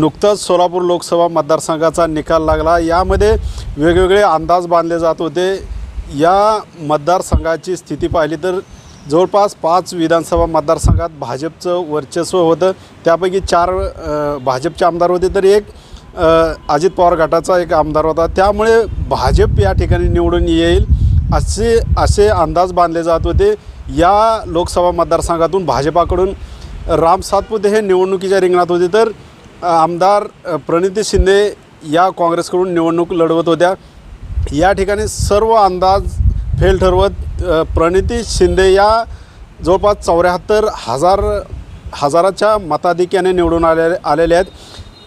नुकताच सोलापूर लोकसभा मतदारसंघाचा निकाल लागला. यामध्ये वेगवेगळे अंदाज बांधले जात होते. या मतदारसंघाची स्थिती पाहिली तर जवळपास पाच विधानसभा मतदारसंघात भाजपचं वर्चस्व होतं. त्यापैकी चार भाजपचे आमदार होते तर एक अजित पवार गटाचा एक आमदार होता. त्यामुळे भाजप या ठिकाणी निवडून येईल असे असे अंदाज बांधले जात होते. या लोकसभा मतदारसंघातून भाजपाकडून राम सातपुते हे निवडणुकीच्या रिंगणात होते तर आमदार प्रणिती शिंदे या काँग्रेसकडून निवडणूक लढवत होत्या. या ठिकाणी सर्व अंदाज फेल ठरवत प्रणिती शिंदे या जवळपास चौऱ्याहत्तर हजार हजाराच्या मताधिक्याने निवडून आले आलेले आहेत.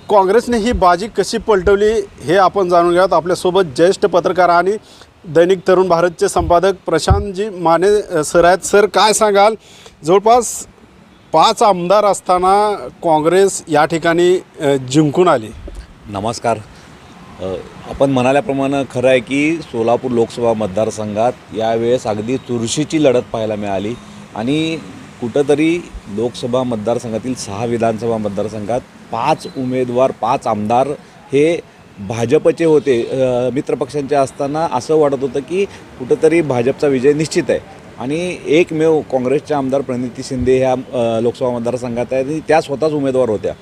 काँग्रेसने ही बाजी कशी पलटवली हे आपण जाणून घ्यात आपल्यासोबत ज्येष्ठ पत्रकार आणि दैनिक तरुण भारतचे संपादक प्रशांतजी माने सर आहेत. सर काय सांगाल? जवळपास पाच आमदार असताना काँग्रेस या ठिकाणी जिंकून आली. नमस्कार. आपण म्हणाल्याप्रमाणे खरं आहे की सोलापूर लोकसभा मतदारसंघात यावेळेस अगदी चुरशीची लढत पाहायला मिळाली आणि कुठंतरी लोकसभा मतदारसंघातील सहा विधानसभा मतदारसंघात पाच उमेदवार पाच आमदार हे भाजपचे होते. मित्रपक्षांचे असताना असं वाटत होतं की कुठंतरी भाजपचा विजय निश्चित आहे. आणि एकमेव काँग्रेसच्या आमदार प्रणिती शिंदे ह्या लोकसभा मतदारसंघात आहेत आणि त्या स्वतःच उमेदवार होत्या.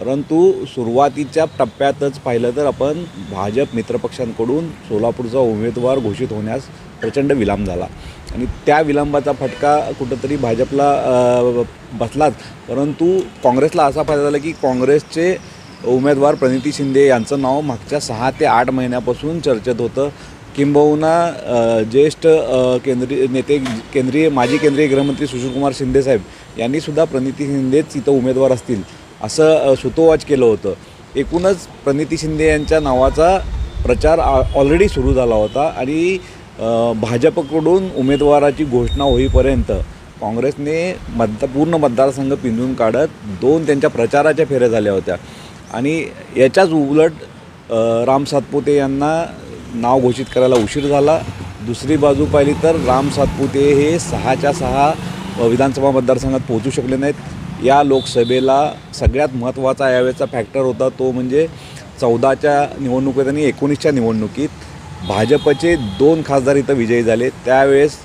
परंतु सुरुवातीच्या टप्प्यातच पाहिलं तर आपण भाजप मित्रपक्षांकडून सोलापूरचा उमेदवार घोषित होण्यास प्रचंड विलंब झाला. आणि त्या विलंबाचा फटका कुठंतरी भाजपला बसलाच. परंतु काँग्रेसला असा फायदा झाला की काँग्रेसचे उमेदवार प्रणिती शिंदे यांचं नाव मागच्या सहा ते आठ महिन्यापासून चर्चेत होतं. किंबहुना ज्येष्ठ केंद्रीय नेते केंद्रीय माजी केंद्रीय गृहमंत्री सुशीलकुमार शिंदेसाहेब यांनीसुद्धा प्रणिती शिंदेच इथं उमेदवार असतील असं सुतोवाच केलं होतं. एकूणच प्रणिती शिंदे यांच्या नावाचा प्रचार ऑलरेडी सुरू झाला होता आणि भाजपकडून उमेदवाराची घोषणा होईपर्यंत काँग्रेसने मतदा पूर्ण मतदारसंघ पिंजून काढत दोन त्यांच्या प्रचाराच्या फेऱ्या झाल्या होत्या. आणि याच्याच उलट राम सातपुते यांना नाव घोषित करायला उशीर झाला. दुसरी बाजू पाहिली तर राम सातपुते हे सहाच्या सहा विधानसभा मतदारसंघात पोहोचू शकले नाहीत. या लोकसभेला सगळ्यात महत्त्वाचा यावेळेचा फॅक्टर होता तो म्हणजे चौदाच्या निवडणुकीत आणि एकोणीसच्या निवडणुकीत भाजपचे दोन खासदार इथं विजयी झाले. त्यावेळेस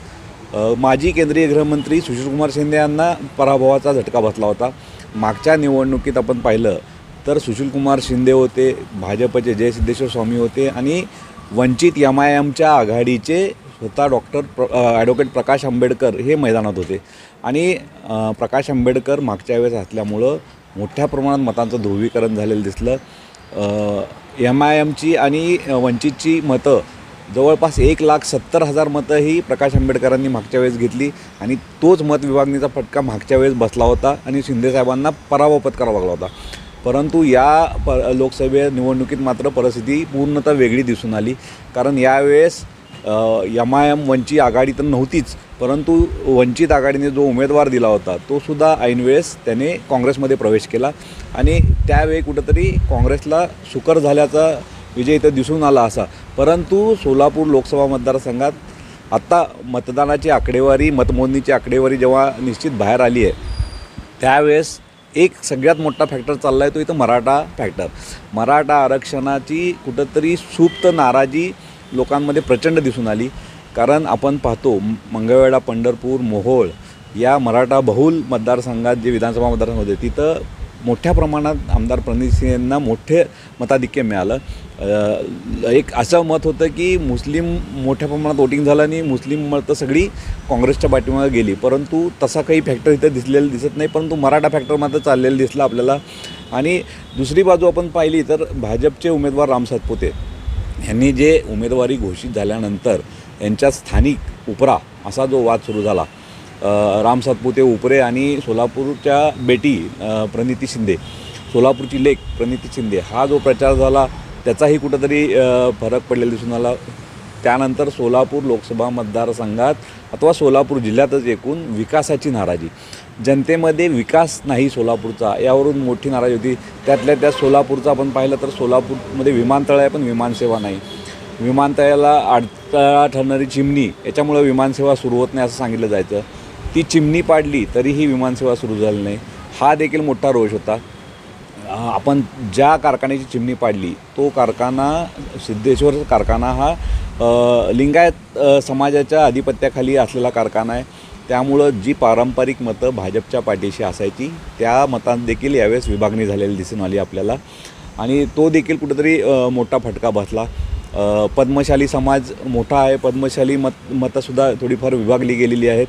माजी केंद्रीय गृहमंत्री सुशीलकुमार शिंदे यांना पराभवाचा झटका बसला होता. मागच्या निवडणुकीत आपण पाहिलं तर सुशीलकुमार शिंदे होते भाजपचे जयसिद्धेश्वर स्वामी होते आणि वंचित एम आय एमच्या आघाडीचे स्वतः डॉक्टर प्र ॲडव्होकेट प्रकाश आंबेडकर हे मैदानात होते. आणि प्रकाश आंबेडकर मागच्या वेळेस असल्यामुळं मोठ्या प्रमाणात मतांचं ध्रुवीकरण झालेलं दिसलं. एम आय एमची आणि वंचितची मतं जवळपास एक लाख सत्तर हजार मतं ही प्रकाश आंबेडकरांनी मागच्या वेळेस घेतली. आणि तोच मत विभागणीचा फटका मागच्या वेळेस बसला होता आणि शिंदेसाहेबांना पराभव पत्करावा लागला होता. परंतु या प लोकसभे निवडणुकीत मात्र परिस्थिती पूर्णतः वेगळी दिसून आली. कारण यावेळेस M I M Vanchit Aghadi तर नव्हतीच परंतु वंचित आघाडीने जो उमेदवार दिला होता तोसुद्धा ऐनवेळेस त्याने काँग्रेसमध्ये प्रवेश केला. आणि त्यावेळी कुठंतरी काँग्रेसला सुकर झाल्याचा विजय इथं दिसून आला असा. परंतु सोलापूर लोकसभा मतदारसंघात आत्ता मतदानाची आकडेवारी मतमोजणीची आकडेवारी जेव्हा निश्चित बाहेर आली आहे त्यावेळेस एक सगळ्यात मोठा फॅक्टर चालला आहे तो इथं मराठा फॅक्टर मराठा आरक्षणाची कुठंतरी सुप्त नाराजी लोकांमध्ये प्रचंड दिसून आली. कारण आपण पाहतो मंगळवेढा पंढरपूर मोहोळ या मराठा बहुल मतदारसंघात जे विधानसभा मतदारसंघ होते तिथं मोठ्या प्रमाणात आमदार प्रणित सिंह यांना मोठे मताधिक्य मिळालं. एक असं मत होतं की मुस्लिम मोठ्या प्रमाणात वोटिंग झालं आणि मुस्लिम मतं सगळी काँग्रेसच्या पाठीमागे गेली. परंतु तसा काही फॅक्टर इथं दिसलेला दिसत नाही परंतु मराठा फॅक्टर मात्र चाललेला दिसला आपल्याला. आणि दुसरी बाजू आपण पाहिली तर भाजपचे उमेदवार राम सातपुते यांनी जे उमेदवारी घोषित झाल्यानंतर यांच्या स्थानिक उपरा असा जो वाद सुरू झाला. राम सातपुते उपरे आणि सोलापूरच्या बेटी अ, प्रणिती शिंदे सोलापूरची लेख प्रणिती शिंदे हा जो प्रचार झाला त्याचाही कुठंतरी फरक पडलेला दिसून आला. त्यानंतर सोलापूर लोकसभा मतदारसंघात अथवा सोलापूर जिल्ह्यातच एकूण विकासाची नाराजी. जनतेमध्ये विकास नाही सोलापूरचा यावरून मोठी नाराजी होती. त्यातल्या त्या सोलापूरचा आपण पाहिलं तर सोलापूरमध्ये विमानतळ आहे पण विमानसेवा नाही. विमानतळाला अडथळा ठरणारी चिमणी याच्यामुळं विमानसेवा सुरू होत नाही असं सांगितलं जायचं. ती चिमणी पाडली तरीही विमानसेवा सुरू झाली नाही. हा देखील मोठा रोष होता. आपण ज्या कारखान्याची चिमणी पाडली तो कारखाना सिद्धेश्वर कारखाना हा लिंगायत समाजाच्या आधिपत्याखाली असलेला कारखाना आहे. त्यामुळं जी पारंपरिक मतं भाजपच्या पाठीशी असायची त्या मतांदेखील देखील यावेळेस विभागणी झालेली दिसून आली आपल्याला. आणि तो देखील कुठेतरी मोठा फटका बसला. पद्मशाली समाज मोठा आहे. पद्मशाली मत मतंसुद्धा थोडीफार विभागली गेलेली आहेत.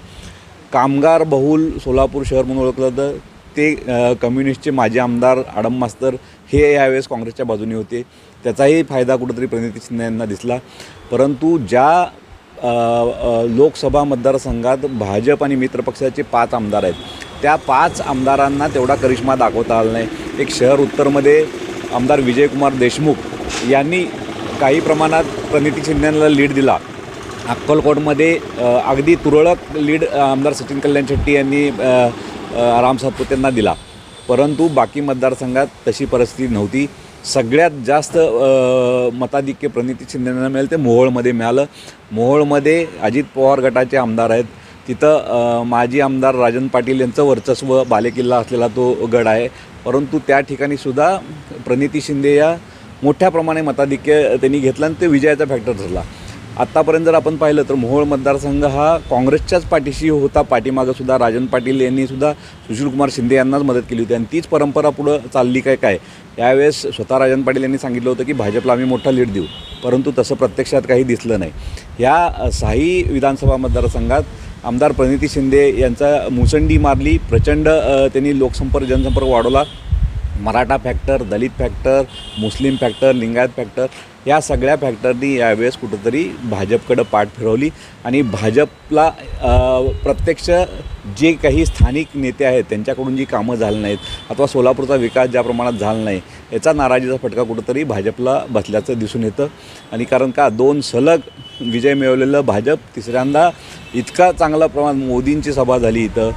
कामगार बहुल सोलापूर शहर म्हणून ओळखलं तर ते कम्युनिस्टचे माजी आमदार आडम मास्तर हे यावेळेस काँग्रेसच्या बाजूने होते. त्याचाही फायदा कुठंतरी प्रणिती शिंदे यांना दिसला. परंतु ज्या लोकसभा मतदारसंघात भाजप आणि मित्रपक्षाचे पाच आमदार आहेत त्या पाच आमदारांना तेवढा करिश्मा दाखवता आला नाही. एक शहर उत्तरमध्ये आमदार विजयकुमार देशमुख यांनी काही प्रमाणात प्रणिती शिंदेला लीड दिला. अक्कलकोटमध्ये अगदी तुरळक लीड आमदार सचिन कल्याण शेट्टी यांनी अ, त्यांना सातपुतेंना दिला. परंतु बाकी मतदारसंघात तशी परिस्थिती नव्हती. सगळ्यात जास्त मताधिक्य प्रणिती शिंदेना मिळेल ते मोहोळमध्ये मिळालं. मोहोळमध्ये अजित पवार गटाचे आमदार आहेत. तिथं माजी आमदार राजन पाटील यांचं वर्चस्व बालेकिल्ला असलेला तो गड आहे. परंतु त्या ठिकाणी सुद्धा प्रणिती शिंदे या मोठ्या प्रमाणे मताधिक्य त्यांनी घेतलं आणि ते विजयाचा फॅक्टर ठरला. आत्तापर्यंत जर आपण पाहिलं तर मोहोळ मतदारसंघ हा काँग्रेसच्याच पाठीशी होता. पाठीमागंसुद्धा राजन पाटील यांनीसुद्धा सुशीलकुमार शिंदे यांनाच मदत केली होती. आणि तीच परंपरा पुढं चालली काय काय? यावेळेस स्वतः राजन पाटील यांनी सांगितलं होतं की भाजपला आम्ही मोठा लीड देऊ. परंतु तसं प्रत्यक्षात काही दिसलं नाही. ह्या साई साही विधानसभा मतदारसंघात आमदार प्रणिती शिंदे यांचा मुसंडी मारली. प्रचंड त्यांनी लोकसंपर्क जनसंपर्क वाढवला. Maratha factor Dalit factor Muslim factor Lingayat factor या सगळ्या फॅक्टरनी यावेळेस कुठंतरी भाजपकडं पाठ फिरवली. आणि भाजपला प्रत्यक्ष जे काही स्थानिक नेते आहेत त्यांच्याकडून जी कामं झाली नाहीत अथवा सोलापूरचा विकास ज्या प्रमाणात झाला नाही याचा नाराजीचा फटका कुठंतरी भाजपला बसल्याचं दिसून येतं. आणि कारण का दोन सलग विजय मिळवलेलं भाजप तिसऱ्यांदा इतका चांगला प्रमाण मोदींची सभा झाली इथं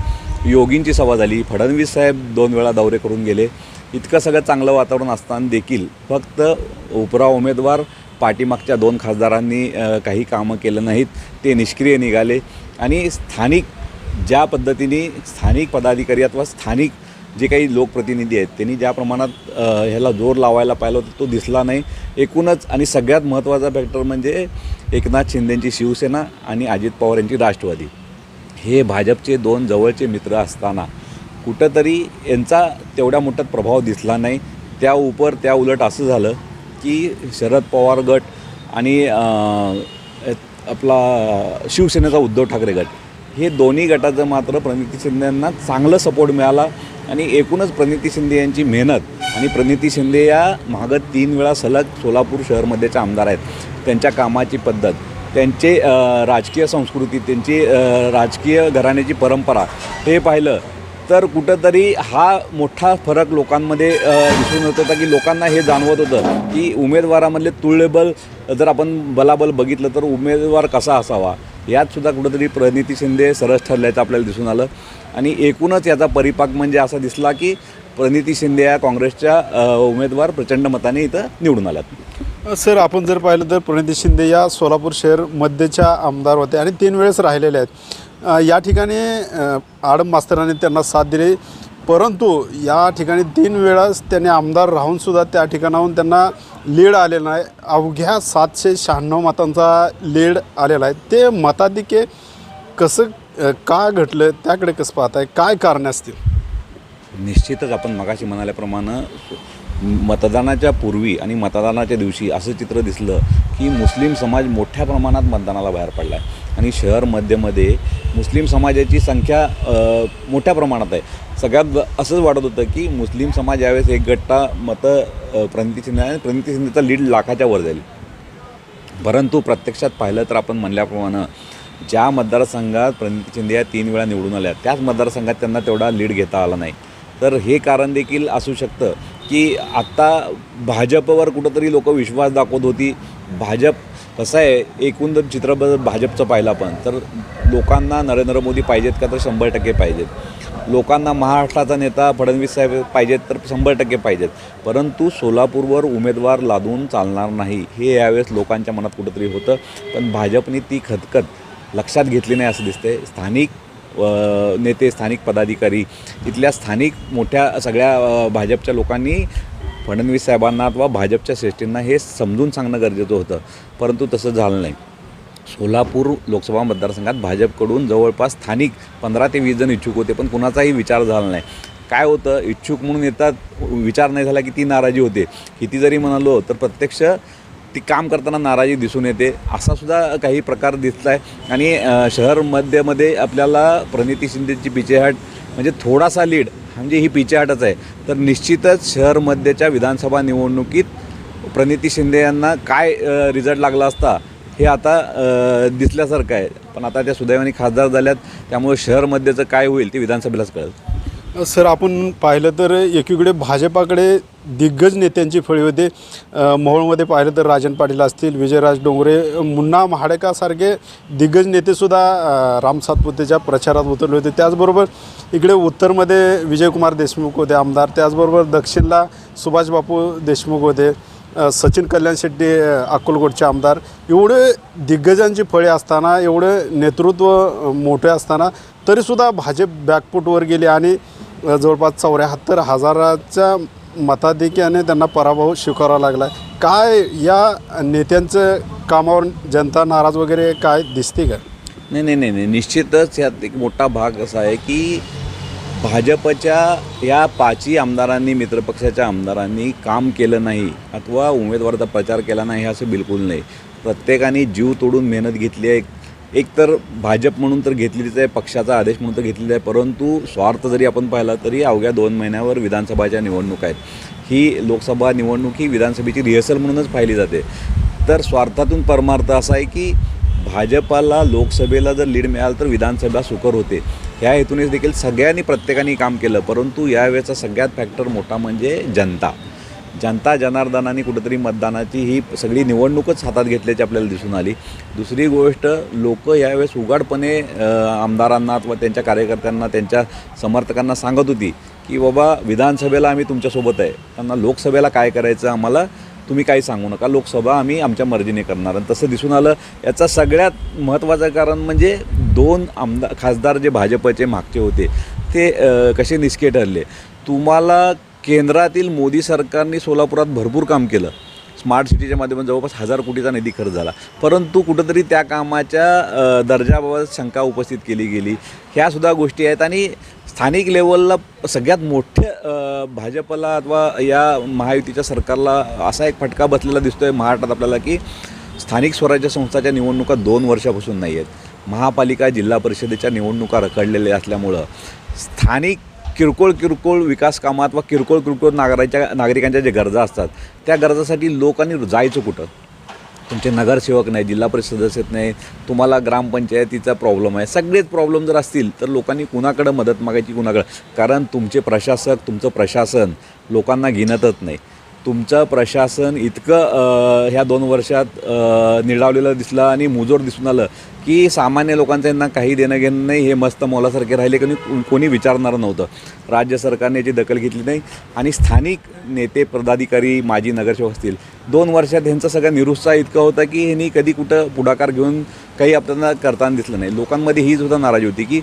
योगींची सभा झाली. फडणवीस साहेब दोन वेळा दौरे करून गेले. इतकं सगळं चांगलं वातावरण असताना देखील फक्त उपरा उमेदवार पाठीमागच्या दोन खासदारांनी काही कामं केलं नाहीत ते निष्क्रिय निघाले. आणि स्थानिक ज्या पद्धतीने स्थानिक पदाधिकारी अथवा स्थानिक जे काही लोकप्रतिनिधी आहेत त्यांनी ज्या प्रमाणात ह्याला जोर लावायला पाहिलं होतं तो दिसला नाही. एकूणच आणि सगळ्यात महत्त्वाचा फॅक्टर म्हणजे एकनाथ शिंदेंची शिवसेना आणि अजित पवार यांची राष्ट्रवादी. हे भाजपचे दोन जवळचे मित्र असताना कुठंतरी यांचा तेवढ्या मोठा प्रभाव दिसला नाही. त्या उपर त्या उलट असं झालं की शरद पवार गट आणि आपला शिवसेनेचा उद्धव ठाकरे गट हे दोन्ही गटाचं मात्र प्रणिती शिंदे यांना चांगलं सपोर्ट मिळाला आणि एकूणच प्रणिती शिंदे यांची मेहनत आणि प्रणिती शिंदे या मागं तीन वेळा सलग सोलापूर शहरमध्येच्या आमदार आहेत. त्यांच्या कामाची पद्धत त्यांचे राजकीय संस्कृती त्यांची राजकीय घराण्याची परंपरा हे पाहिलं तर कुठंतरी हा मोठा फरक लोकांमध्ये दिसून येत होता की लोकांना हे जाणवत होतं की उमेदवारामधले तुळेबल जर आपण बलाबल बघितलं तर उमेदवार कसा असावा? यात सुद्धा कुठंतरी प्रणिती शिंदे सरस ठरल्याचं आपल्याला दिसून आलं. आणि एकूणच याचा परिपाक म्हणजे असा दिसला की प्रणिती शिंदे या काँग्रेसच्या उमेदवार प्रचंड मताने इथं निवडून आल्यात. सर आपण जर पाहिलं तर प्रणिती शिंदे या सोलापूर शहर मध्यच्या आमदार होते आणि तीन वेळेस राहिलेले आहेत. या ठिकाणी आडम मास्तरांनी त्यांना साथ दिली. परंतु या ठिकाणी तीन वेळास त्यांनी आमदार राहूनसुद्धा त्या ठिकाणाहून त्यांना लीड आलेला आहे अवघ्या सातशे शहाण्णव मतांचा लीड आलेला आहे. ते मताधिके कसं का घटलं त्याकडे कसं पाहताय? काय कारणे असतील? निश्चितच आपण मगाशी म्हणाल्याप्रमाणे मतदानाच्या पूर्वी आणि मतदानाच्या दिवशी असं चित्र दिसलं की मुस्लिम समाज मोठ्या प्रमाणात मतदानाला बाहेर पडला आहे आणि शहर मध्यमध्ये मुस्लिम समाजाची संख्या मोठ्या प्रमाणात आहे. सगळ्यात असंच वाटत होतं की मुस्लिम समाज यावेळेस एक गट्टा मतं प्रणिती शिंदे आणि प्रणिती शिंदेचा लीड लाखाच्या वर जाईल. परंतु प्रत्यक्षात पाहिलं तर आपण म्हणल्याप्रमाणे ज्या मतदारसंघात प्रणिती शिंदे या तीन वेळा निवडून आल्या त्याच मतदारसंघात त्यांना तेवढा लीड घेता आला नाही. तर हे कारण देखील असू शकतं की आत्ता भाजपवर कुठंतरी लोक विश्वास दाखवत होती. भाजप कसं आहे एकूण जर चित्र भाजपचं पाहिलं आपण तर लोकांना नरेंद्र मोदी पाहिजेत का तर शंभर टक्के पाहिजेत. लोकांना महाराष्ट्राचा नेता फडणवीस साहेब पाहिजेत तर शंभर टक्के पाहिजेत. परंतु सोलापूरवर उमेदवार लादून चालणार नाही हे यावेळेस लोकांच्या मनात कुठंतरी होतं. पण भाजपने ती खतखत लक्षात घेतली नाही असं दिसते स्थानिक नेते स्थानिक पदाधिकारी. इथल्या स्थानिक मोठ्या सगळ्या भाजपच्या लोकांनी फडणवीस साहेबांना अथवा भाजपच्या श्रेष्ठींना हे समजून सांगणं गरजेचं होतं. परंतु तसं झालं नाही. सोलापूर लोकसभा मतदारसंघात भाजपकडून जवळपास स्थानिक पंधरा ते वीस जण इच्छुक होते पण कुणाचाही विचार झाला नाही. काय होतं? इच्छुक म्हणून येतात. विचार नाही झाला की ती नाराजी होते. किती जरी म्हणालो तर प्रत्यक्ष ती काम करताना नाराजी दिसून येते. असा सुद्धा काही प्रकार दिसला आहे आणि शहर मध्यमध्ये आपल्याला प्रणिती शिंदेची पिछेहाट म्हणजे थोडासा लीड म्हणजे ही पिछेहाटच आहे. तर निश्चितच शहर मध्यच्या विधानसभा निवडणुकीत प्रणिती शिंदे यांना काय रिझल्ट लागला असता हे आता दिसल्यासारखं आहे. पण आता त्या सुदैवाने खासदार झाल्यात. त्यामुळे शहरमध्येचं काय होईल ते विधानसभेलाच कळेल. सर आपण पाहिलं तर एकीकडे भाजपाकडे दिग्गज नेत्यांची फळी होते. मोहोळमध्ये पाहिलं तर राजन पाटील असतील विजयराज डोंगरे मुन्ना महाडेकासारखे दिग्गज नेतेसुद्धा राम सातपुतेच्या प्रचारात उतरले होते. त्याचबरोबर इकडे उत्तरमध्ये विजयकुमार देशमुख होते आमदार. त्याचबरोबर दक्षिणला सुभाष बापू देशमुख होते सचिन कल्याण शेट्टी अक्कलकोटचे आमदार. एवढे दिग्गजांची फळे असताना एवढे नेतृत्व मोठे असताना तरीसुद्धा भाजप बॅकफूटवर गेली आणि जवळपास चौऱ्याहत्तर हजाराच्या मताधिक्याने त्यांना पराभव स्वीकारावा लागला काय या नेत्यांचं कामावर जनता नाराज वगैरे काय दिसते का? नाही नाही नाही नाही. निश्चितच यात एक मोठा भाग असा आहे की भाजपच्या या पाचही आमदारांनी मित्रपक्षाच्या आमदारांनी काम केलं नाही अथवा उमेदवाराचा प्रचार केला नाही असं बिलकुल नाही. प्रत्येकाने जीव तोडून मेहनत घेतली आहे. एक तर भाजप म्हणून तर घेतलेलीच आहे पक्षाचा आदेश म्हणून तर घेतलेला आहे परंतु स्वार्थ जरी आपण पाहिला तरी अवघ्या दोन महिन्यावर विधानसभाच्या निवडणूक आहेत. ही लोकसभा निवडणूक ही विधानसभेची रिहर्सल म्हणूनच पाहिली जाते. तर स्वार्थातून परमार्थ असा आहे की भाजपाला लोकसभेला जर लीड मिळालं तर विधानसभा सुकर होते. ह्या हेतूनेच देखील सगळ्यांनी प्रत्येकाने काम केलं परंतु यावेळेचा सगळ्यात फॅक्टर मोठा म्हणजे जनता. जनता जनार्दनाने कुठंतरी मतदानाची ही सगळी निवडणूकच हातात घेतल्याची आपल्याला दिसून आली. दुसरी गोष्ट लोक यावेळेस उघाडपणे आमदारांना अथवा त्यांच्या कार्यकर्त्यांना त्यांच्या समर्थकांना सांगत होती की बाबा विधानसभेला आम्ही तुमच्यासोबत आहे. त्यांना लोकसभेला काय करायचं आम्हाला तुम्ही काही सांगू नका. लोकसभा आम्ही आमच्या मर्जीने करणार. आणि तसं दिसून आलं. याचा सगळ्यात महत्त्वाचं कारण म्हणजे दोन आमदार खासदार जे भाजपचे मागचे होते ते कसे निष्के ठरले? तुम्हाला केंद्रातील मोदी सरकारने सोलापुरात भरपूर काम केलं. स्मार्ट सिटीच्या माध्यमातून जवळपास हजार कोटीचा निधी खर्च झाला. परंतु कुठंतरी त्या कामाच्या दर्जाबाबत शंका उपस्थित केली गेली. ह्यासुद्धा गोष्टी आहेत आणि स्थानिक लेवलला सगळ्यात मोठ्या भाजपला अथवा या महायुतीच्या सरकारला असा एक फटका बसलेला दिसतो आहे महाराष्ट्रात आपल्याला की स्थानिक स्वराज्य संस्थाच्या निवडणुका दोन वर्षापासून नाही आहेत महापालिका जिल्हा परिषदेच्या निवडणुका रखडलेल्या असल्यामुळं स्थानिक किरकोळ किरकोळ विकास कामात वा किरकोळ किरकोळ नागराच्या नागरिकांच्या ज्या गरजा असतात त्या गरजासाठी लोकांनी जायचं कुठं? तुमचे नगरसेवक नाही जिल्हा परिषद सदस्य नाही तुम्हाला ग्रामपंचायतीचा प्रॉब्लेम आहे सगळेच प्रॉब्लेम जर असतील तर लोकांनी कुणाकडं मदत मागायची कुणाकडं? कारण तुमचे प्रशासक तुमचं प्रशासन लोकांना घेणतच नाही. तुमचं प्रशासन इतकं ह्या दोन वर्षात निडावलेलं दिसलं आणि मुजोर दिसून आलं की सामान्य लोकांचं यांना काही देणं घेणं नाही हे मस्त मोलासारखे राहिले कोणी कोणी विचारणारं नव्हतं. राज्य सरकारने याची दखल घेतली नाही आणि स्थानिक नेते पदाधिकारी माजी नगरसेवक असतील. दोन वर्षात ह्यांचा सगळा निरुत्साह इतका होता की ह्यांनी कधी कुठं पुढाकार घेऊन काही आपल्याला करताना दिसलं नाही. लोकांमध्ये ही सुद्धा नाराजी होती की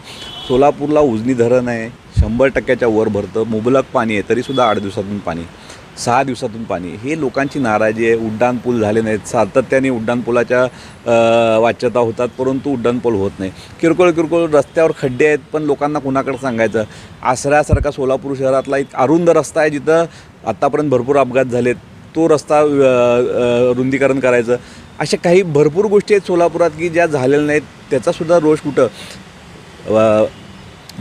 सोलापूरला उजनी धरण आहे शंभर टक्क्याच्या वर भरतं मुबलक पाणी आहे तरीसुद्धा आठ दिवसातून पाणी. सहा दिवसातून पाणी. हे लोकांची नाराजी आहे. उड्डाणपूल झाले नाहीत. सातत्याने उड्डाणपुलाच्या वाच्यता होतात परंतु उड्डाणपूल होत नाही. किरकोळ किरकोळ रस्त्यावर खड्डे आहेत पण लोकांना कुणाकडे सांगायचं? आसऱ्यासारखा सोलापूर शहरातला एक अरुंद रस्ता आहे जिथं आत्तापर्यंत भरपूर अपघात झालेत. तो रस्ता रुंदीकरण करायचं. अशा काही भरपूर गोष्टी आहेत सोलापुरात की ज्या झालेल्या नाहीत. त्याचासुद्धा रोष कुठं?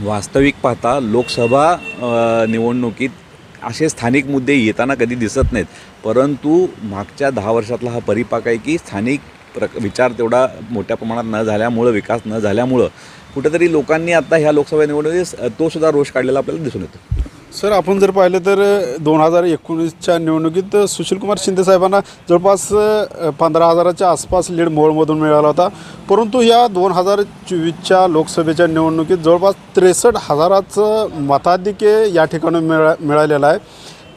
वास्तविक पाहता लोकसभा निवडणुकीत असे स्थानिक मुद्दे येताना कधी दिसत नाहीत. परंतु मागच्या दहा वर्षातला हा परिपाक आहे की स्थानिक प्र विचार तेवढा मोठ्या प्रमाणात न झाल्यामुळं विकास न झाल्यामुळं कुठेतरी लोकांनी आता ह्या लोकसभा निवडणुकीत तो सुद्धा रोष काढलेला आपल्याला दिसून येतो. सर आपण जर पाहिलं तर दोन हजार एकोणीसच्या निवडणुकीत सुशीलकुमार शिंदे साहेबांना जवळपास पंधरा हजाराच्या आसपास लीड मोहोळमधून मिळाला होता. परंतु या दोन हजार चोवीसच्या लोकसभेच्या निवडणुकीत जवळपास त्रेसष्ट हजाराचं मताधिक्य या ठिकाणी मिळा मिळालेलं आहे.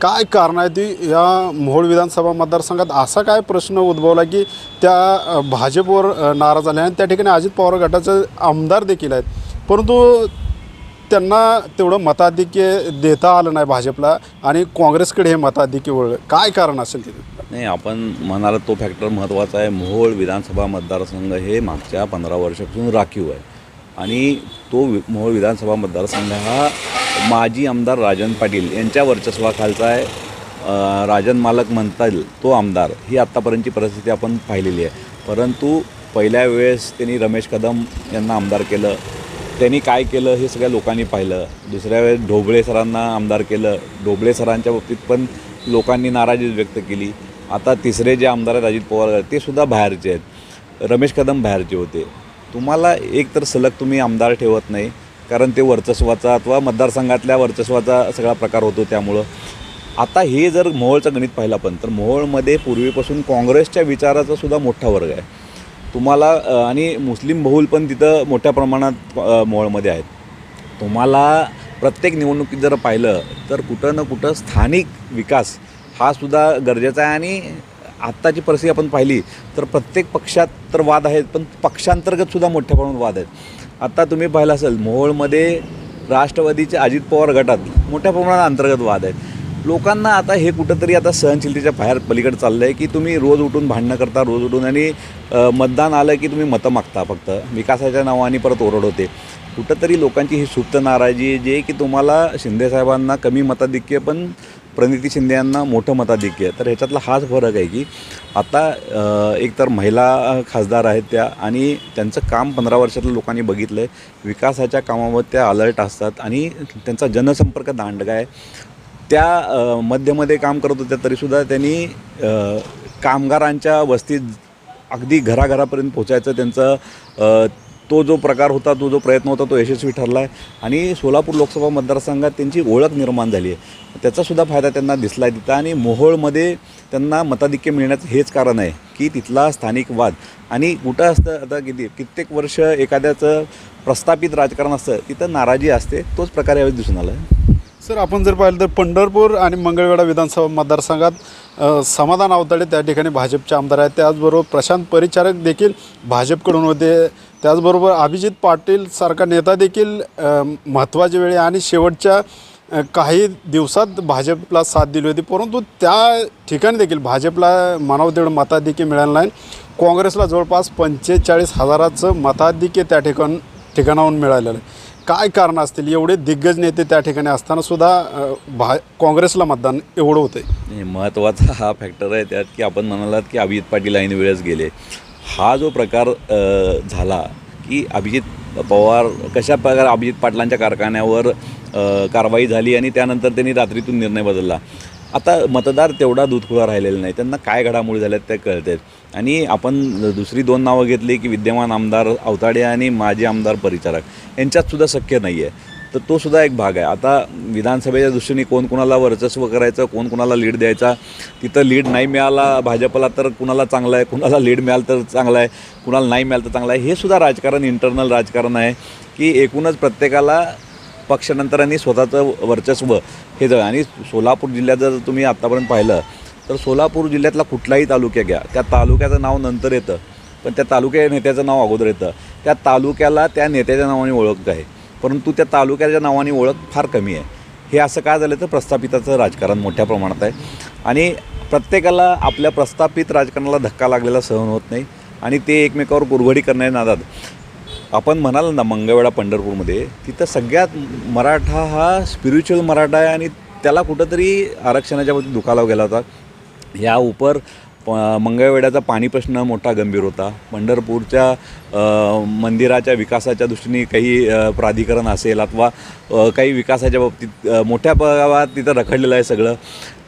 काय कारण आहे ती? या मोहोळ विधानसभा मतदारसंघात असा काय प्रश्न उद्भवला की त्या भाजपवर नाराज झाले आणि त्या ठिकाणी अजित पवार गटाचे आमदार देखील आहेत. परंतु त्यांना तेवढं मताधिक्य देता आलं नाही भाजपला आणि काँग्रेसकडे हे मताधिक्य वळलं. काय कारण असेल तिथे? नाही आपण म्हणाला तो फॅक्टर महत्त्वाचा आहे. मोहोळ विधानसभा मतदारसंघ हे मागच्या पंधरा वर्षापासून राखीव आहे. आणि तो वि मोहोळ विधानसभा मतदारसंघ हा माजी आमदार राजन पाटील यांच्या वर्चस्वाखालचा आहे. राजन मालक म्हणता येईल तो आमदार. ही आत्तापर्यंतची परिस्थिती आपण पाहिलेली आहे. परंतु पहिल्या वेळेस त्यांनी रमेश कदम यांना आमदार केलं. त्यांनी काय केलं हे सगळ्या लोकांनी पाहिलं. दुसऱ्या वेळेस ढोबळे सरांना आमदार केलं. ढोबळे सरांच्या बाबतीत पण लोकांनी नाराजी व्यक्त केली. आता तिसरे जे आमदार आहेत अजित पवार ते सुद्धा बाहेरचे आहेत. रमेश कदम बाहेरचे होते. तुम्हाला एक तर सलग तुम्ही आमदार ठेवत नाही कारण ते वर्चस्वाचा अथवा मतदारसंघातल्या वर्चस्वाचा सगळा प्रकार होतो त्यामुळं. आता हे जर मोहोळचं गणित पाहिलं आपण तर मोहोळमध्ये पूर्वीपासून काँग्रेसच्या विचाराचा सुद्धा मोठा वर्ग आहे. तुम्हाला आणि मुस्लिम बहुल पण तिथं मोठ्या प्रमाणात अ, आहेत. तुम्हाला प्रत्येक निवडणुकीत जर पाहिलं तर कुठं ना कुठं स्थानिक विकास हा सुद्धा गरजेचा आहे. आणि आत्ताची परिस्थिती आपण पाहिली तर प्रत्येक पक्षात तर वाद आहेत पण पक्षांतर्गत सुद्धा मोठ्या प्रमाणात वाद आहेत. आत्ता तुम्ही पाहिलं असेल मोहोळमध्ये राष्ट्रवादीच्या अजित पवार गटात मोठ्या प्रमाणात अंतर्गत वाद आहेत. लोकांना आता हे कुठंतरी आता सहनशीलतेच्या बाहेर पलीकडे चाललं आहे की तुम्ही रोज उठून भांडणं करता रोज उठून आणि मतदान आलं की तुम्ही मतं मागता फक्त. विकासाच्या नावाने परत ओरड होते. कुठंतरी लोकांची ही सुप्त नाराजी आहे जे की तुम्हाला शिंदेसाहेबांना कमी मताधिक्य पण प्रणिती शिंदे यांना मोठं मताधिक्य तर ह्याच्यातला हाच फरक आहे की आता एक एकतर महिला खासदार आहेत त्या आणि त्यांचं काम पंधरा वर्षातलं लोकांनी बघितलं आहे विकासाच्या कामावर त्या अलर्ट असतात आणि त्यांचा जनसंपर्क दांडगा आहे. त्या मध्यमध्ये काम करत होत्या तरीसुद्धा त्यांनी कामगारांच्या वस्तीत अगदी घराघरापर्यंत पोचायचं त्यांचं तो जो प्रकार होता तो जो प्रयत्न होता तो यशस्वी ठरला आहे आणि सोलापूर लोकसभा मतदारसंघात त्यांची ओळख निर्माण झाली आहे. त्याचासुद्धा फायदा त्यांना दिसला आहे तिथं आणि मोहोळमध्ये त्यांना मताधिक्य मिळण्याचं हेच कारण आहे की तिथला स्थानिक वाद. आणि कुठं असतं आता किती कित्येक वर्ष एखाद्याचं प्रस्थापित राजकारण असतं तिथं नाराजी असते तोच प्रकार यावेळी दिसून आला आहे सर आपण जर पाहिलं तर पंढरपूर आणि मंगळवेढा विधानसभा मतदारसंघात समाधान अवताडे त्या ठिकाणी भाजपचे आमदार आहेत. त्याचबरोबर प्रशांत परिचारक देखील भाजपकडून होते. त्याचबरोबर अभिजित पाटील सारखा नेता देखील महत्त्वाच्या वेळी आणि शेवटच्या काही दिवसात भाजपला साथ दिली होती. परंतु त्या ठिकाणी देखील भाजपला मानव तेवढं मताधिक्य मिळालं नाही. काँग्रेसला जवळपास पंचेचाळीस हजाराचं मताधिक्य त्या ठिकाण ठिकाणाहून मिळालेलं आहे. काय कारण असतील? एवढे दिग्गज नेते त्या ठिकाणी असताना सुद्धा भा काँग्रेसला मतदान एवढं होतं आहे महत्त्वाचा हा फॅक्टर आहे त्यात की आपण म्हणालात की अभिजित पाटील ऐन वेळेस गेले. हा जो प्रकार झाला की अभिजित पवार कशा प्रकारे अभिजित पाटलांच्या कारखान्यावर कारवाई झाली आणि त्यानंतर त्यांनी रात्रीतून निर्णय बदलला. आता मतदार तेवढा दूधखुळा राहिलेला नाही. त्यांना काय घडामोडी झाल्यात त्या कळत आहेत आणि आपण दुसरी दोन नावं घेतली की विद्यमान आमदार अवताडे आणि माजी आमदार परिचारक. यांच्यातसुद्धा शक्य नाही आहे तर तो सुद्धा एक भाग आहे. आता विधानसभेच्या दृष्टीने कोण कोणाला वर्चस्व करायचं कोण कोणाला लीड द्यायचा? तिथं लीड नाही मिळाला भाजपला तर कुणाला चांगलं आहे कुणाला लीड मिळालं तर चांगलं आहे कुणाला नाही मिळालं तर चांगलं आहे. हे सुद्धा राजकारण इंटरनल राजकारण आहे की एकूणच प्रत्येकाला पक्षानंतरांनी स्वतःचं वर्चस्व हे जळ आणि सोलापूर जिल्ह्यात जर तुम्ही आत्तापर्यंत पाहिलं तर सोलापूर जिल्ह्यातला कुठलाही तालुका घ्या. त्या तालुक्याचं नाव नंतर येतं पण त्या तालुक्या नेत्याचं नाव अगोदर येतं. त्या तालुक्याला त्या नेत्याच्या नावाने ओळख आहे. परंतु त्या तालुक्याच्या नावाने ओळख फार कमी आहे. हे असं काय झालं तर प्रस्थापिताचं राजकारण मोठ्या प्रमाणात आहे. आणि प्रत्येकाला आपल्या प्रस्थापित राजकारणाला धक्का लागलेला सहन होत नाही. आणि ते एकमेकावर गुरघडी करण्याच्या नादात. आपण म्हणाल ना मंगळवेळा पंढरपूरमध्ये तिथं सगळ्यात मराठा हा स्पिरिच्युअल मराठा आहे आणि त्याला कुठंतरी आरक्षणाच्या बाबतीत गेला होता. या उपर प मंगळवेड्याचा पाणी प्रश्न मोठा गंभीर होता. पंढरपूरच्या मंदिराच्या विकासाच्या दृष्टीने काही प्राधिकरण असेल अथवा काही विकासाच्या बाबतीत मोठ्या प्रमाणात तिथं रखडलेलं आहे सगळं.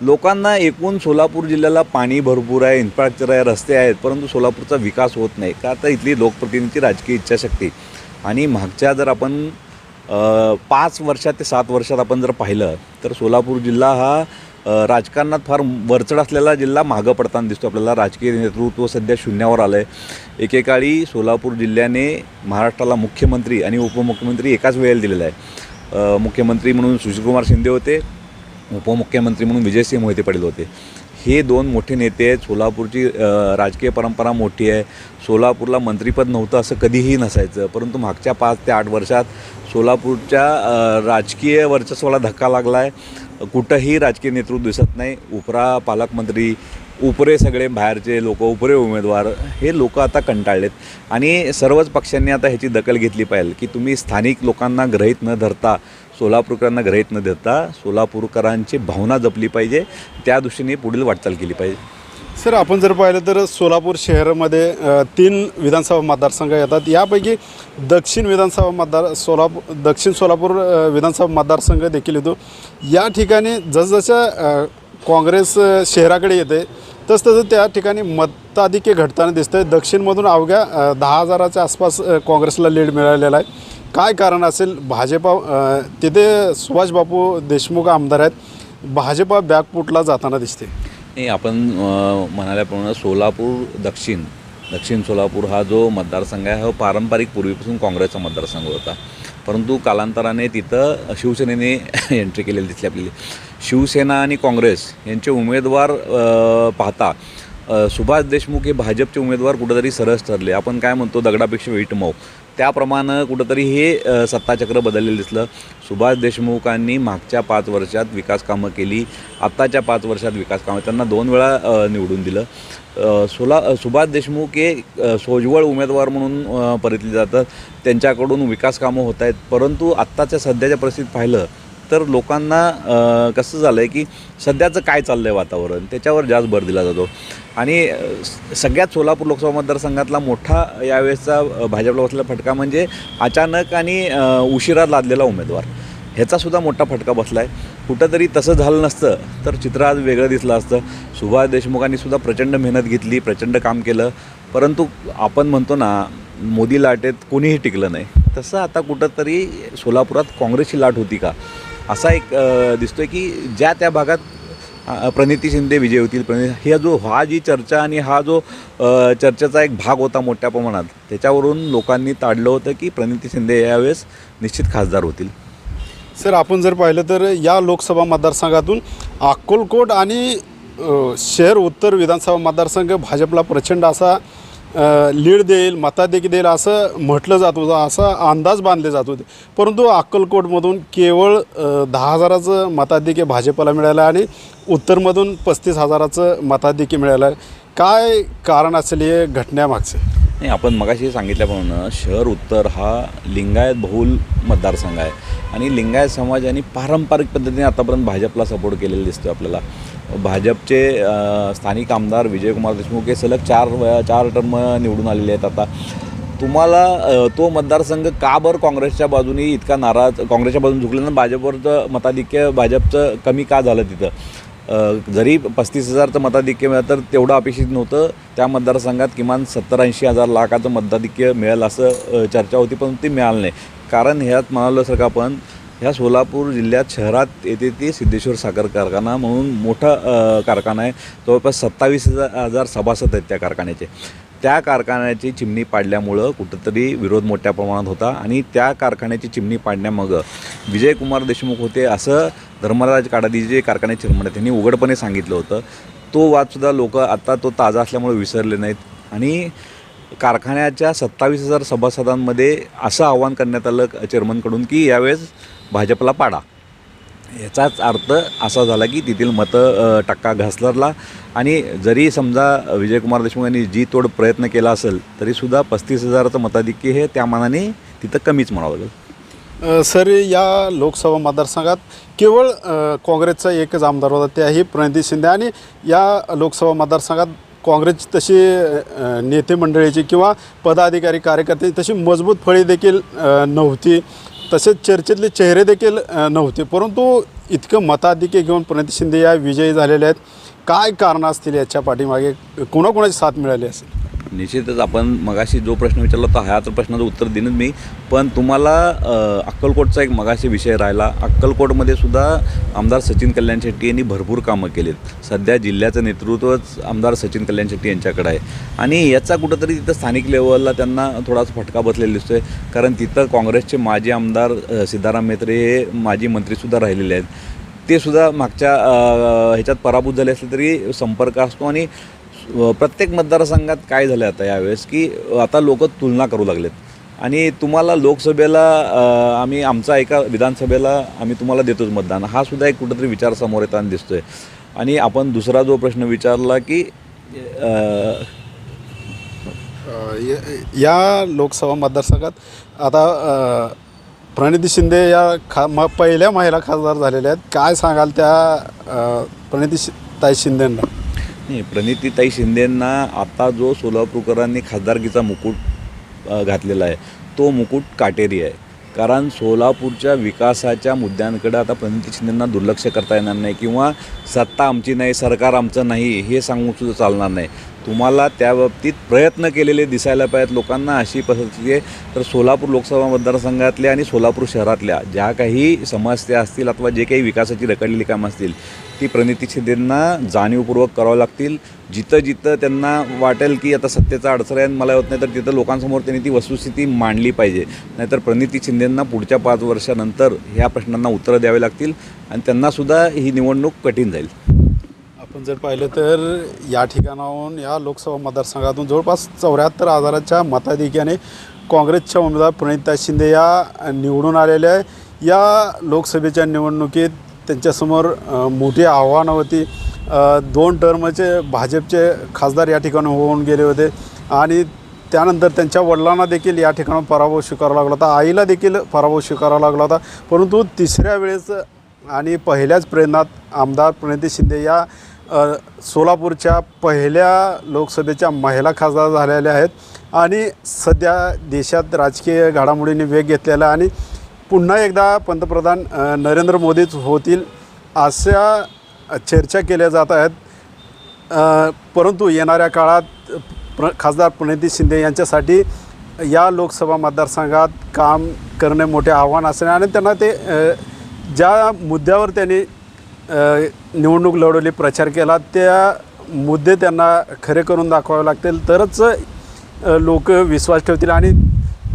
लोकांना एकूण सोलापूर जिल्ह्याला पाणी भरपूर आहे इन्फ्रास्ट्रक्चर आहे रस्ते आहेत परंतु सोलापूरचा विकास होत नाही. का तर इथली लोकप्रतिनिधीची राजकीय इच्छाशक्ती आणि मागच्या जर आपण पाच वर्षात ते सात वर्षात आपण जर पाहिलं तर सोलापूर जिल्हा हा राजकारणात फार वरचढ असलेला जिल्हा मागं पडताना दिसतो आपल्याला. राजकीय नेतृत्व सध्या शून्यावर आलं आहे एकेकाळी सोलापूर जिल्ह्याने महाराष्ट्राला मुख्यमंत्री आणि उपमुख्यमंत्री एकाच वेळेला दिलेला आहे. मुख्यमंत्री म्हणून सुशीलकुमार शिंदे होते उपमुख्यमंत्री म्हणून विजयसिंह मोहिते पाटील होते. हे दोन मोठे नेते आहेत. सोलापूरची राजकीय परंपरा मोठी आहे. सोलापूरला मंत्रीपद नव्हतं असं कधीही नसायचं. परंतु मागच्या पाच ते आठ वर्षात सोलापूरच्या राजकीय वर्चस्वाला धक्का लागला आहे कुठंही राजकीय नेतृत्व दिसत नाही. उपरा पालकमंत्री उपरे सगळे बाहेरचे लोक उपरे उमेदवार हे लोक आता कंटाळलेत. आणि सर्वच पक्षांनी आता ह्याची दखल घेतली पाहिजे की तुम्ही स्थानिक लोकांना ग्रहित न धरता सोलापूरकरांना ग्रहित न धरता सोलापूरकरांची भावना जपली पाहिजे. त्या दृष्टीने पुढील वाटचाल केली पाहिजे. सर आपण जर पाहिलं तर सोलापूर शहरामध्ये तीन विधानसभा मतदारसंघ येतात. यापैकी दक्षिण विधानसभा मतदार सोलापूर दक्षिण सोलापूर विधानसभा मतदारसंघ देखील येतो. या ठिकाणी जसजशा काँग्रेस शहराकडे येते तसतसं त्या ठिकाणी मताधिक्य घटताना दिसतंय. दक्षिणमधून अवघ्या दहा हजाराच्या आसपास काँग्रेसला लीड मिळालेला आहे. काय कारण असेल? भाजपा तिथे सुभाष बापू देशमुख आमदार आहेत. भाजपा बॅकपुटला जाताना दिसते. नाही आपण म्हणाल्याप्रमाणे सोलापूर दक्षिण दक्षिण सोलापूर हा जो मतदारसंघ आहे हा पारंपरिक पूर्वीपासून काँग्रेसचा मतदारसंघ होता. परंतु कालांतराने तिथं शिवसेनेने एंट्री केलेली दिसली आपली शिवसेना आणि काँग्रेस यांचे उमेदवार पाहता सुभाष देशमुख हे भाजपचे उमेदवार कुठंतरी सरस ठरले. आपण काय म्हणतो दगडापेक्षा वीट मऊ. त्याप्रमाणे कुठंतरी हे सत्ताचक्र बदललेलं दिसलं. सुभाष देशमुखांनी मागच्या पाच वर्षात विकास कामं केली. आत्ताच्या पाच वर्षात विकास कामं त्यांना दोन वेळा निवडून दिलं. सुला सुभाष देशमुख हे सोजवळ उमेदवार म्हणून परितले जातात. त्यांच्याकडून विकास कामं होत आहेत. परंतु आत्ताच्या सध्याच्या परिस्थितीत पाहिलं तर लोकांना कसं झालं आहे की सध्याचं काय चाललं आहे वातावरण त्याच्यावर जास्त भर दिला जातो. आणि स- सगळ्यात सोलापूर लोकसभा मतदारसंघातला मोठा यावेळेसचा भाजपला बसलेला फटका म्हणजे अचानक आणि उशिरा लादलेला उमेदवार. ह्याचासुद्धा मोठा फटका बसला आहे कुठंतरी तसं झालं नसतं तर चित्र आज वेगळं दिसलं असतं. सुभाष देशमुखांनी सुद्धा प्रचंड मेहनत घेतली प्रचंड काम केलं. परंतु आपण म्हणतो ना मोदी लाटेत कोणीही टिकलं नाही. तसं आता कुठंतरी सोलापुरात काँग्रेसची लाट होती का? असा एक दिसतो दिसतोय की ज्या त्या भागात प्रणिती शिंदे विजय होतील. प्रणिती ह्या जो हा जी चर्चा आणि हा जो चर्चेचा एक भाग होता मोठ्या प्रमाणात त्याच्यावरून लोकांनी ताडलं होतं की प्रणिती शिंदे यावेळेस निश्चित खासदार होतील. सर आपण जर पाहिलं तर या लोकसभा मतदारसंघातून अक्कलकोट आणि शहर उत्तर विधानसभा मतदारसंघ भाजपला प्रचंड असा लीड देईल मताधिक्य देईल असं म्हटलं जात होतं असा अंदाज बांधले जात होते. परंतु अक्कलकोटमधून केवळ दहा हजाराचं मताधिक्य भाजपला मिळालं आणि उत्तरमधून पस्तीस हजाराचं मताधिक्य मिळालं. काय कारण असेल हे घटण्यामागचं? नाही आपण मगाशी सांगितल्याप्रमाणे शहर उत्तर हा लिंगायत बहुल मतदारसंघ आहे. आणि लिंगायत समाजाने पारंपरिक पद्धतीने आतापर्यंत भाजपला सपोर्ट केलेला दिसतो आपल्याला. भाजपचे स्थानिक आमदार विजयकुमार देशमुख हे सलग चार चार टर्म निवडून आलेले आहेत आता. तुम्हाला तो मतदारसंघ का बरं काँग्रेसच्या बाजूने इतका नाराज काँग्रेसच्या बाजूने झुकल्यानं भाजपवरचं मताधिक्य भाजपचं कमी का झालं तिथं? जरी पस्तीस हजारचं मताधिक्य मिळालं तर तेवढं अपेक्षित नव्हतं त्या मतदारसंघात किमान सत्तर ऐंशी हजार लाखाचं मताधिक्य मिळेल असं चर्चा होती पण ती मिळालं नाही. कारण ह्यात म्हणालं सर का आपण ह्या सोलापूर जिल्ह्यात शहरात येते ती सिद्धेश्वर साखर कारखाना म्हणून मोठा कारखाना आहे. जवळपास सत्तावीस हजार हजार सभासद आहेत त्या कारखान्याचे. त्या कारखान्याची चिमणी पाडल्यामुळं कुठंतरी विरोध मोठ्या प्रमाणात होता आणि त्या कारखान्याची चिमणी पाडण्यामागं विजयकुमार देशमुख होते असं धर्मराज काडादी जे कारखाने चेअरमन आहेत त्यांनी उघडपणे सांगितलं होतं. तो वादसुद्धा लोक आता तो ताजा असल्यामुळे विसरले नाहीत आणि कारखान्याच्या सत्तावीस हजार सभासदांमध्ये असं आवाहन करण्यात आलं चेअरमनकडून की यावेळेस भाजपला पाडा. याचाच अर्थ असा झाला की तेथील मतं टक्का घसरला आणि जरी समजा विजयकुमार देशमुख यांनी जी तोड प्रयत्न केला असेल तरीसुद्धा पस्तीस हजाराचं मताधिक्य हे त्या मानाने तिथं कमीच म्हणावं लागेल. सर या लोकसभा मतदारसंघात केवळ काँग्रेसचा एकच आमदार होता त्याही प्रणिती शिंदे आणि या लोकसभा मतदारसंघात काँग्रेस तशी नेते मंडळीची किंवा पदाधिकारी कार्यकर्ते तशी मजबूत फळी देखील नव्हती. तसेच चर्चेतले चेहरे देखील नव्हते. परंतु इतकं मताधिक्य घेऊन प्रणिती शिंदे या विजयी झालेल्या आहेत. काय कारणं असतील याच्या पाठीमागे? कोणाकोणाची साथ मिळाली असेल? निश्चितच आपण मगाशी जो प्रश्न विचारला होता ह्याच प्रश्नाचं उत्तर देणं मी. पण तुम्हाला अक्कलकोटचा एक मगाशी विषय राहिला. अक्कलकोटमध्ये सुद्धा आमदार सचिन कल्याण शेट्टी यांनी भरपूर कामं केलीत. सध्या जिल्ह्याचं नेतृत्वच आमदार सचिन कल्याण शेट्टी यांच्याकडे आहे. आणि याचा कुठंतरी तिथं स्थानिक लेवलला त्यांना थोडासा फटका बसलेला दिसतो आहे कारण तिथं काँग्रेसचे माजी आमदार सिद्धाराम मेत्रे हे माजी मंत्रीसुद्धा राहिलेले आहेत. ते सुद्धा मागच्या ह्याच्यात पराभूत झाले असले तरी संपर्क असतो. आणि प्रत्येक मतदारसंघात काय झालं आता यावेळेस की आता लोक तुलना करू लागलेत. आणि तुम्हाला लोकसभेला आम्ही आमचा एका विधानसभेला आम्ही तुम्हाला देतोच मतदान. हा सुद्धा एक कुठंतरी विचार समोर येताना दिसतोय. आणि आपण दुसरा जो प्रश्न विचारला की या लोकसभा मतदारसंघात आता प्रणिती शिंदे या खा म पहिल्या महिला खासदार झालेल्या आहेत. काय सांगाल त्या प्रणिती शि ताई शिंदेंना? नाही प्रणितीताई शिंदेंना आता जो सोलापूरकरांनी खासदारकीचा मुकुट घातलेला आहे तो मुकुट काटेरी आहे. कारण सोलापूरच्या विकासाच्या मुद्द्यांकडे आता प्रणिती शिंदेंना दुर्लक्ष करता येणार नाही किंवा सत्ता आमची नाही सरकार आमचं नाही हे सांगून सुद्धा चालणार नाही. तुम्हाला त्या बाबतीत प्रयत्न केलेले दिसायला पाहिजेत लोकांना अशी पसंती आहे. तर सोलापूर लोकसभा मतदारसंघातल्या आणि सोलापूर शहरातल्या ज्या काही समस्या असतील अथवा जे काही विकासाची रखडलेली कामं असतील ती प्रणिती शिंदेंना जाणीवपूर्वक करावं लागतील. जिथं जिथं त्यांना वाटेल की आता सत्तेचा अडसर आहे आणि मला होत नाही तर तिथं लोकांसमोर त्यांनी ती वस्तुस्थिती मांडली पाहिजे. नाहीतर प्रणिती शिंदेंना पुढच्या पाच वर्षानंतर ह्या प्रश्नांना उत्तरं द्यावी लागतील आणि त्यांनासुद्धा ही निवडणूक कठीण जाईल. आपण जर पाहिलं तर या ठिकाणाहून या लोकसभा मतदारसंघातून जवळपास चौऱ्याहत्तर हजाराच्या मताधिक्याने काँग्रेसच्या उमेदवार प्रणिता शिंदे या निवडून आलेल्या आहे. या लोकसभेच्या निवडणुकीत त्यांच्यासमोर मोठी आव्हानं होती. दोन टर्मचे भाजपचे खासदार या ठिकाणी होऊन गेले होते. आणि त्यानंतर त्यांच्या वडिलांना देखील या ठिकाणी पराभव स्वीकारावा लागला होता. आईला देखील पराभव स्वीकारावा लागला होता. परंतु तिसऱ्या वेळेस आणि पहिल्याच प्रेरणात आमदार प्रणिती शिंदे या सोलापूरच्या पहिल्या लोकसभेच्या महिला खासदार झालेल्या आहेत आणि सध्या देशात राजकीय घडामोडींनी वेग घेतलेला आहे आणि पुन्हा एकदा पंतप्रधान नरेंद्र मोदीच होतील अशा चर्चा केल्या जात आहेत. परंतु येणाऱ्या काळात प्र खासदार प्रणिती शिंदे यांच्यासाठी या लोकसभा मतदारसंघात काम करणे मोठे आव्हान असणे आणि त्यांना ते ज्या मुद्द्यावर त्यांनी निवडणूक लढवली प्रचार केला त्या मुद्दे त्यांना खरे करून दाखवावे लागतील. तरच लोक विश्वास ठेवतील आणि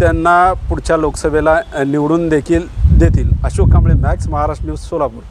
त्यांना पुढच्या लोकसभेला निवडून देखील देतील. Ashok Kamble Max Maharashtra news Solapur.